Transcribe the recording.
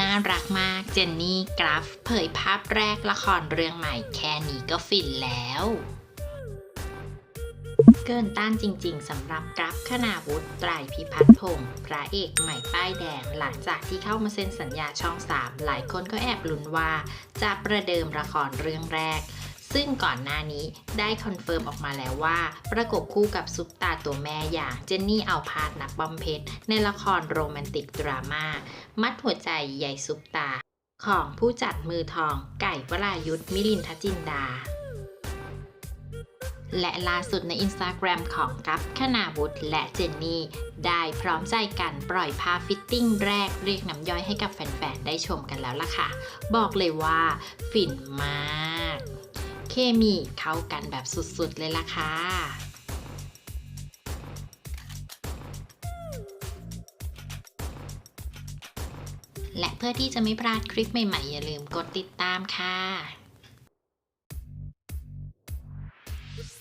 น่ารักมากเจนนี่กราฟเผยภาพแรกละครเรื่องใหม่แค่นี้ก็ฟินแล้ว เกินต้านจริงๆสำหรับกราฟคณาวุฒิไตรพิพัฒน์พงศ์พระเอกใหม่ป้ายแดงหลังจากที่เข้ามาเซ็นสัญญาช่อง3หลายคนก็แอบลุ้นว่า จะประเดิมละครเรื่องแรก ซึ่งก่อนหน้านี้ได้คอนเฟิร์มออกมาแล้วว่า ประกบคู่กับซุปตาตัวแม่อย่างเจนนี่เอาพาดนักบำเพ็ญในละครโรแมนติกดราม่ามัดหัวใจใหญ่ซุปตา ของผู้จัดมือทองไก่วรายุทธมิลินทจินดาและล่าสุดในอินสตาแกรมของกัฟคณาวุฒและเจนนี่ ได้พร้อมใจกันปล่อยภาพฟิตติ้งแรกเรียกน้ำย่อยให้กับแฟนๆ ได้ชมกันแล้วล่ะค่ะ บอกเลยว่าฟินมาก มีเข้ากันแบบสุดๆเลยล่ะค่ะและเพื่อที่จะไม่พลาดคลิปใหม่ๆ อย่าลืมกดติดตามค่ะ